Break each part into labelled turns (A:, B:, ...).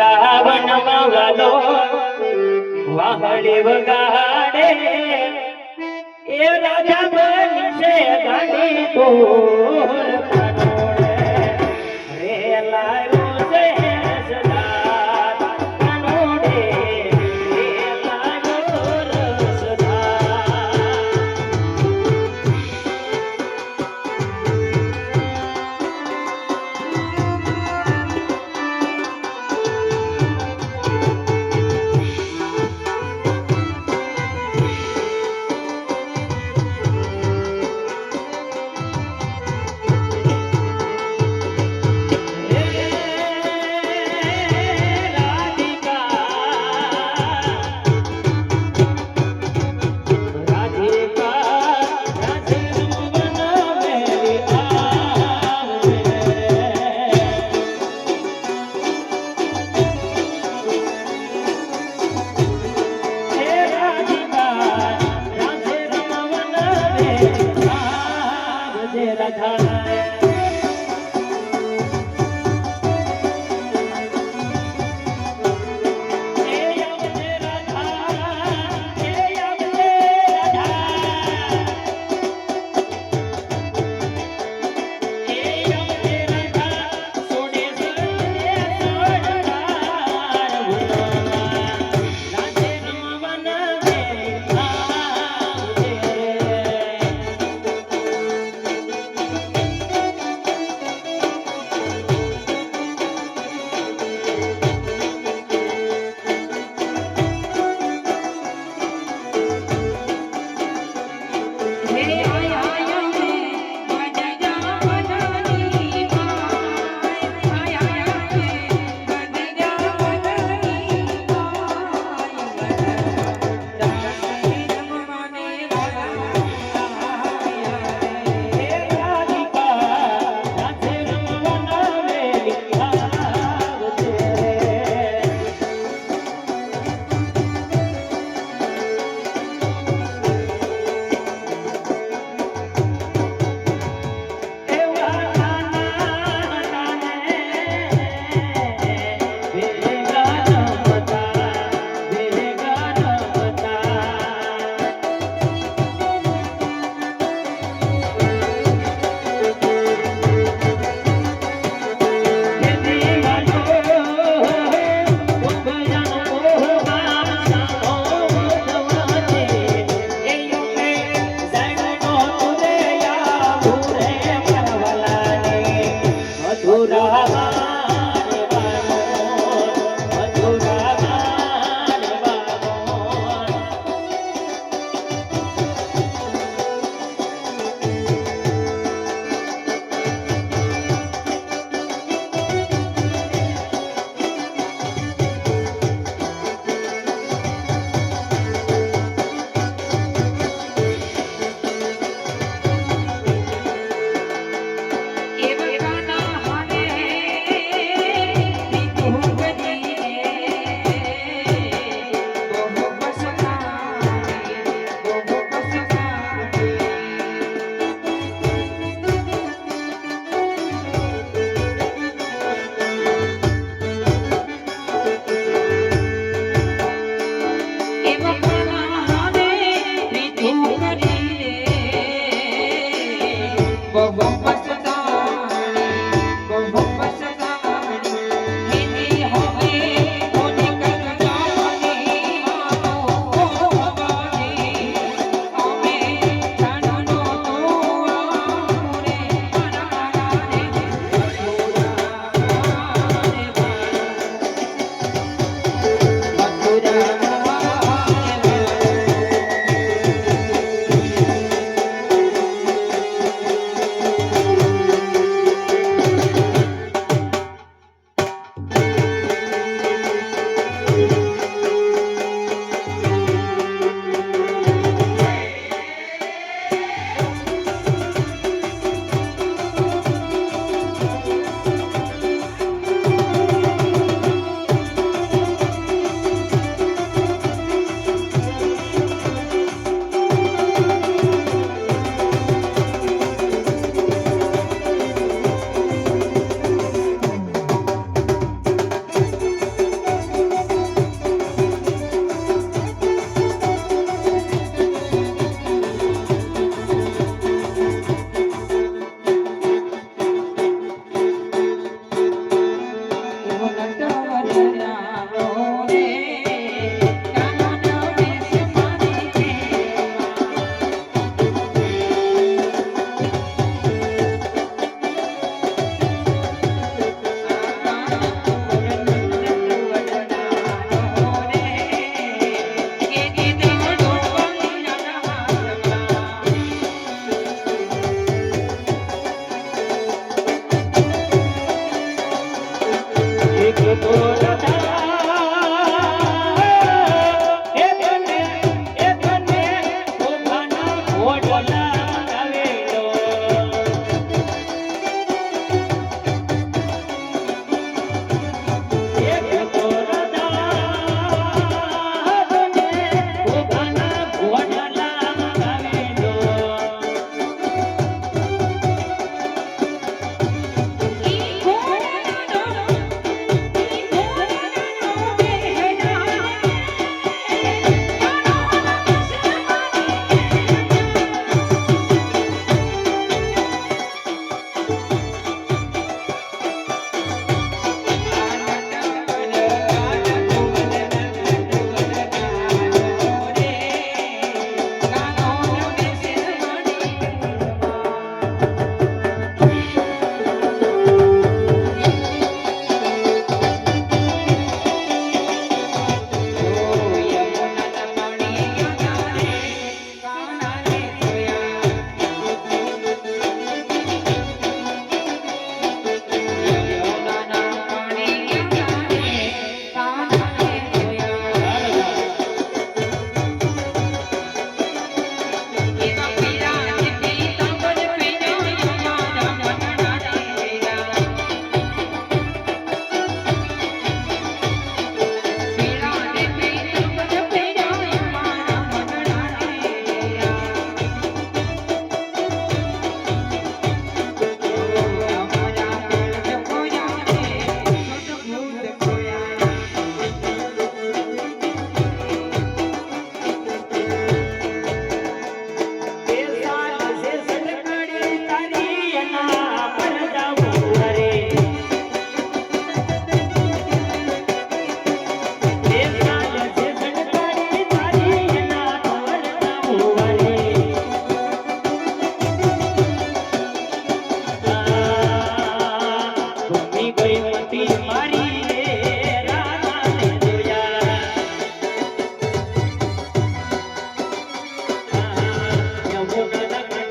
A: વૃંદાવનમાં વાલો વાહડે વગાડે. એ રાજા છે ગાડી તોર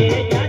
B: yeah.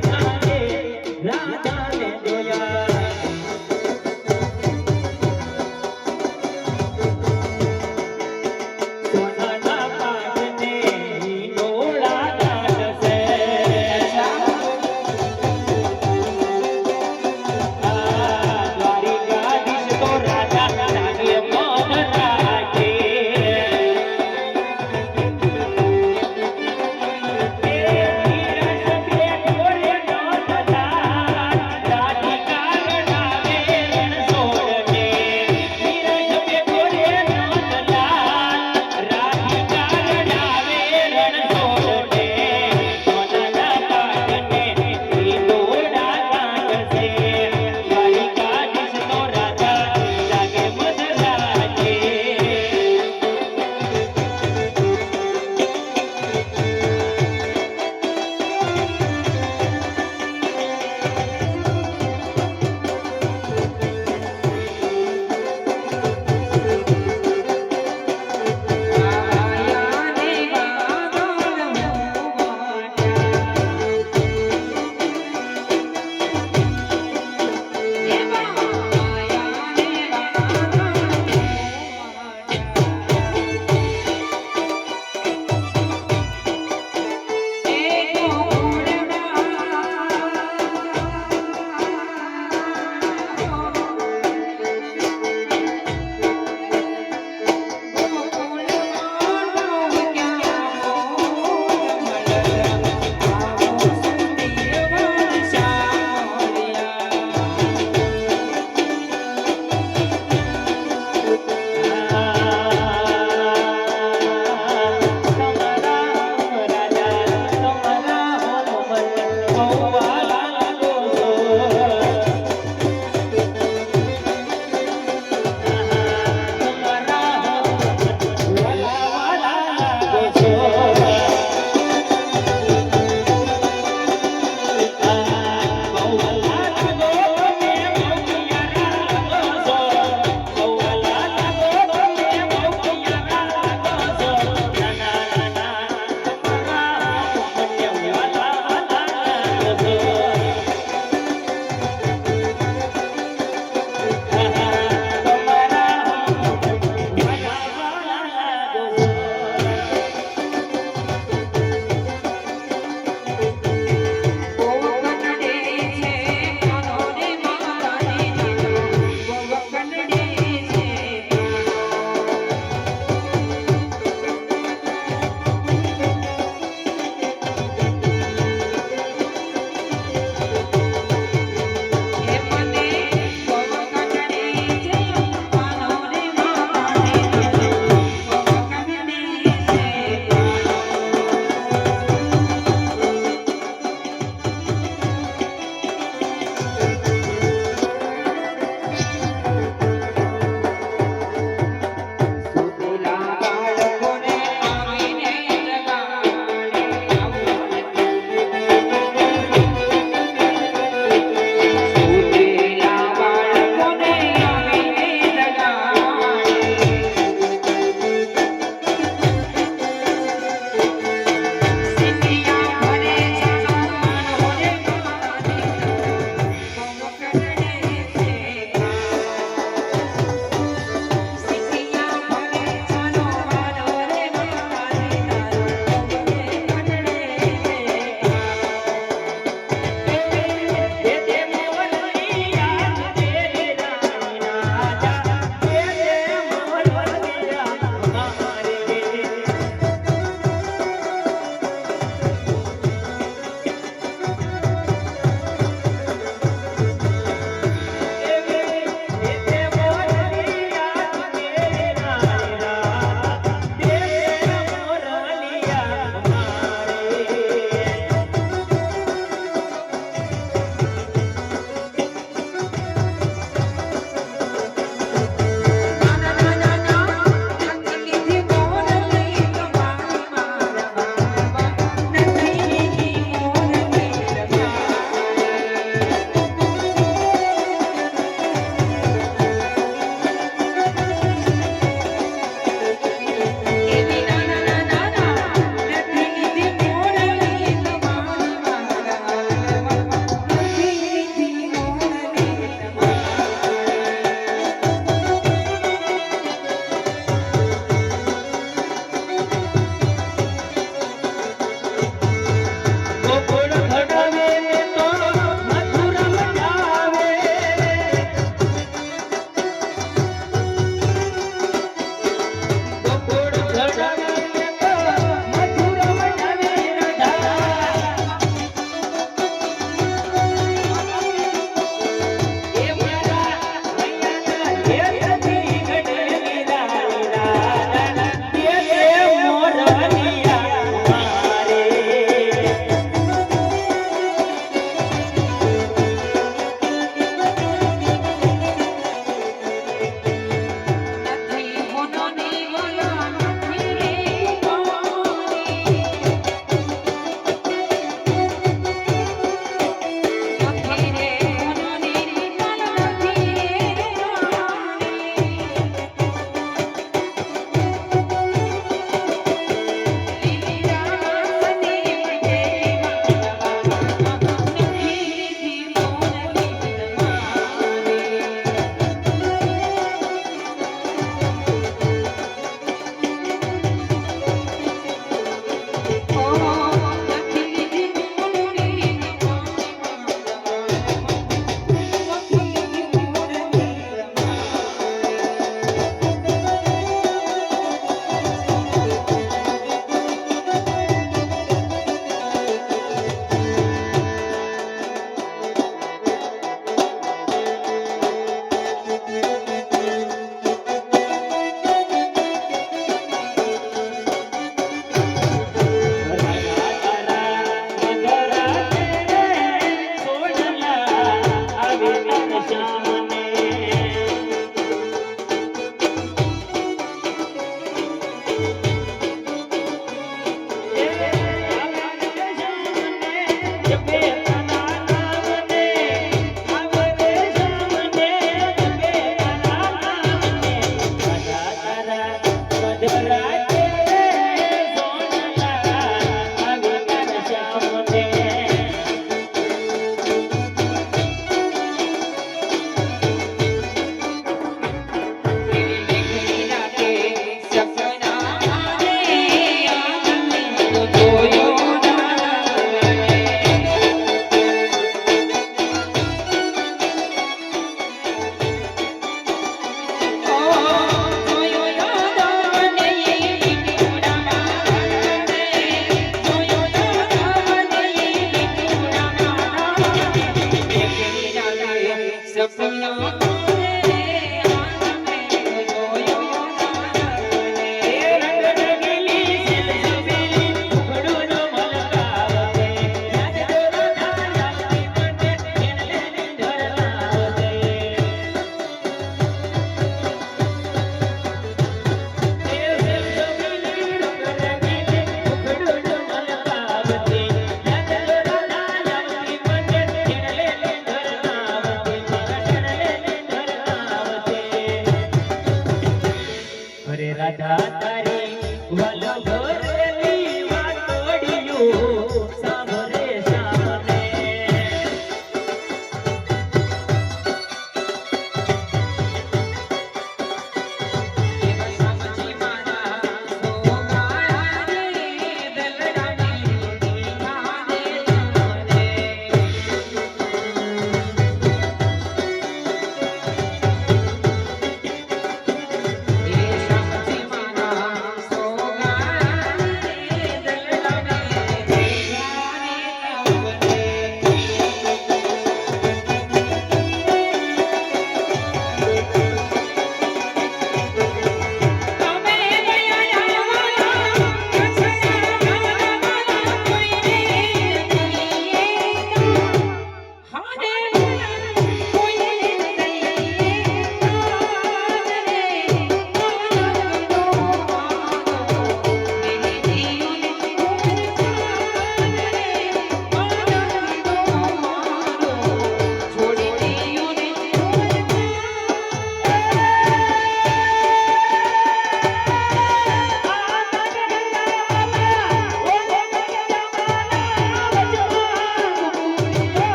B: Oh,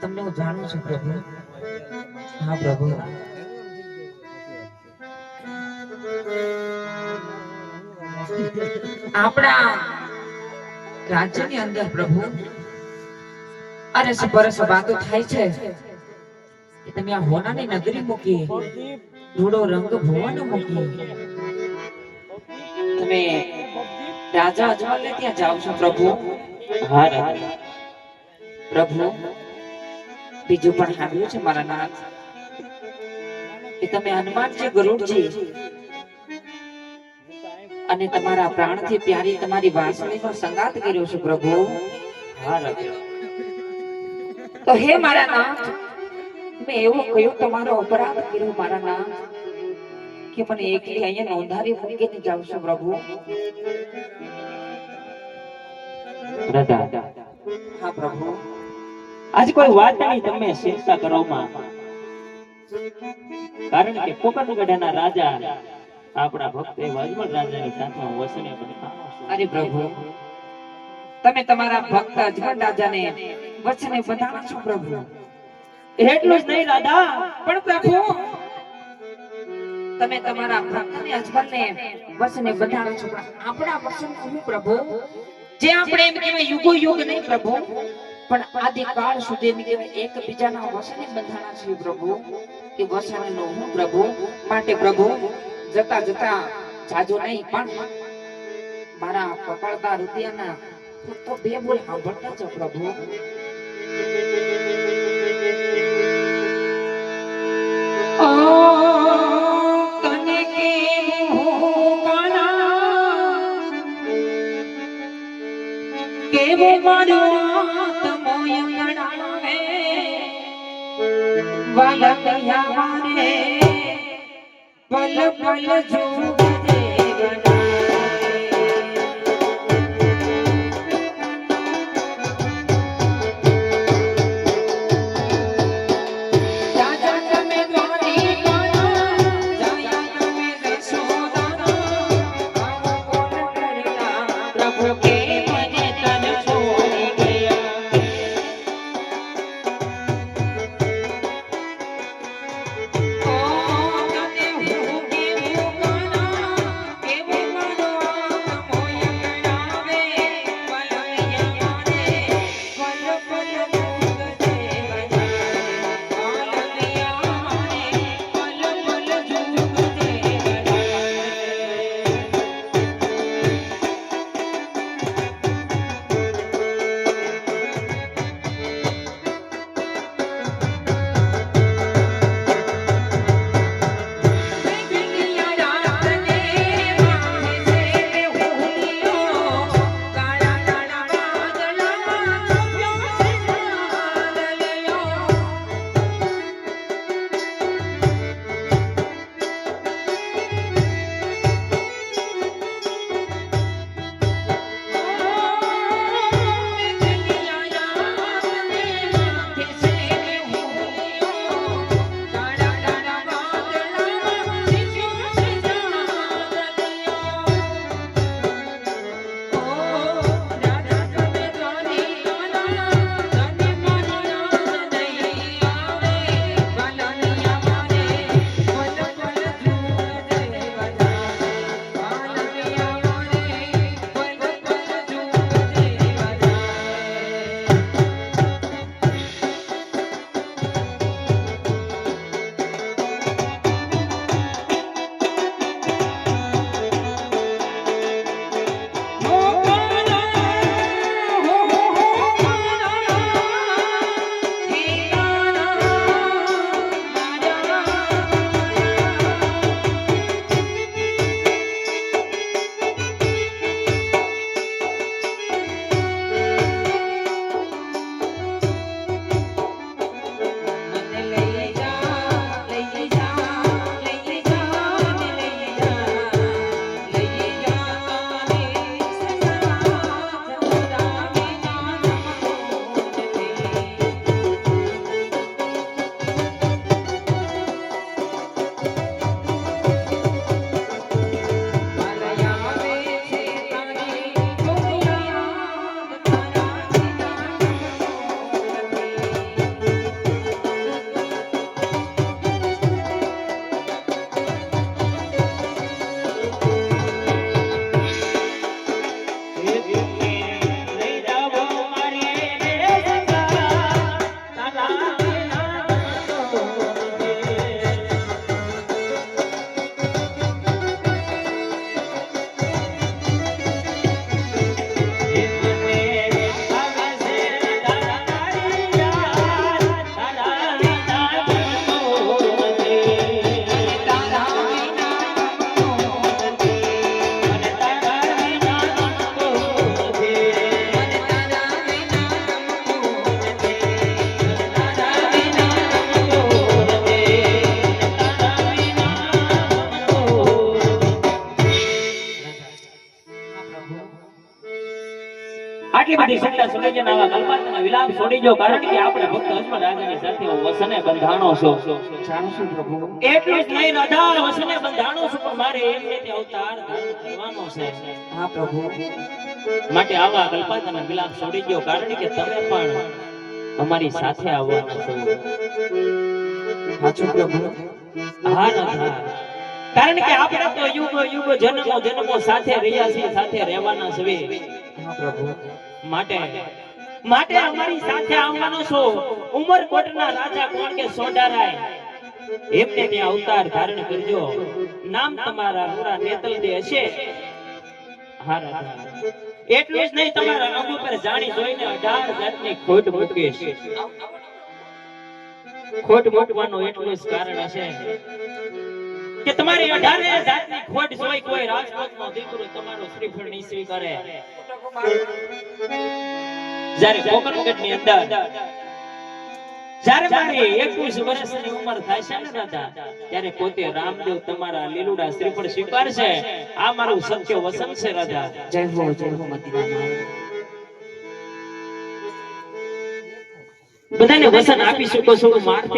B: તમને હું જાણું છું, પ્રભુ. હા, પ્રભુ. આપણા રાજ્યની અંદર, પ્રભુ, અરે સરસ વાતો થાય છે કે તમે આ હોનાની નગરી મૂકી, ધૂળો રંગ ભુવન મૂકી, તમે રાજા અજમલને ત્યાં જાઓ છો, પ્રભુ.
A: હા
B: પ્રભુ બીજું પણ સાંભળ્યું છે મારા નાથ કે તમે હનુમાનજી ગરુડજી અને તમારા પ્રાણથી પ્યારી તમારી વાસણીનો સંગાત કર્યો છે પ્રભુ. તો હે મારા નાથ મેં એવું કયો તમારો અપરાધ કર્યો મારા નાથ કે મને એકલી અહીંયા નોંધારી મૂકીને જાવ છો પ્રભુ? હા પ્રભુ.
A: આજ કોઈ વાતની તમે ચિંતા કરવામાં કારણ કે કોકરગઢના રાજા આપણા ભક્ત એવા અજમલ રાજાની સાથે વસને
B: અરે પ્રભુ તમે તમારા ભક્ત અજગર રાજાને વચને બધાણા છો પ્રભુ.
A: એટલું જ નહીં રાધા
B: પણ પ્રભુ તમે તમારા ભક્તને અજગરને વચને બધાણા છો. આપણા વચન હું પ્રભુ? જે આપણે એમ કહેવાય યુગો યુગ નહીં પ્રભુ. પણ આદિકાળ સુધી એમ કહેવાય એકબીજાના વચને બંધાણા છે પ્રભુ. કે વચનનો હું પ્રભુ માટે પ્રભુ જતા જતા જાજો નહીં, પણ મારા પકડતા રૂપિયાના ફક્ત બે બોલ સાંભળતા જ પ્રભુ. વાલા કયા મારે પલ પલ જોજે છોડી ગયા
A: આવા કલ્પાંતના વિલાપ છોડી જો કારણ કે આપણે ભક્ત અજમલ રાજાની સાથે હું વસને બંધાણો છું.
B: જાણું પ્રભુ?
A: એટલું જ નહીં રાજા વસને બંધાણો છું પણ મારે એમને તે અવતાર કરવાનો છે.
B: હા પ્રભુ.
A: માટે આવા કલ્પાંતના વિલાપ છોડી ગયો કારણ કે તમે પણ અમારી સાથે આવવાના છો.
B: સાચું પ્રભુ?
A: હા કારણ કે આપણે તો યુગો યુગો જન્મો જન્મો સાથે રહ્યા છીએ સાથે રહેવાના છીએ.
B: પ્રભુ.
A: માટે. માટે અમારી સાથે આવવાનો છો. ઉમરકોટના રાજા કોણ કે સોડારાય એમને ત્યાં અવતાર ધારણ કરજો. નામ તમારા રૂડા નેતલ દે હશે. હા રાજા એટલું જ નહીં, તમારા અંગ ઉપર જાણી જોઈને અઢાર જાતની ખોટ મૂકીશ. ખોટ મૂકવાનું એટલું જ કારણ હશે. કે તમારી અઢારે જાતની ખોટ જોઈ કોઈ રાજકોટનો દીકરો તમારો શ્રીફળ નીસરી સ્વીકારે જ્યારે કોકરગઢની અંદર જ્યારે મારી 21 વર્ષની ઉંમર થાય છે ને દાદા ત્યારે પોતે રામદેવ તમારા લીલુડા શ્રીફળ સ્વીકારશે. આ મારું સત્ય વસન છે રાજા
B: જય હો જય હો મદીનામાં
A: બધાને વસન આપી શકો છો મારથી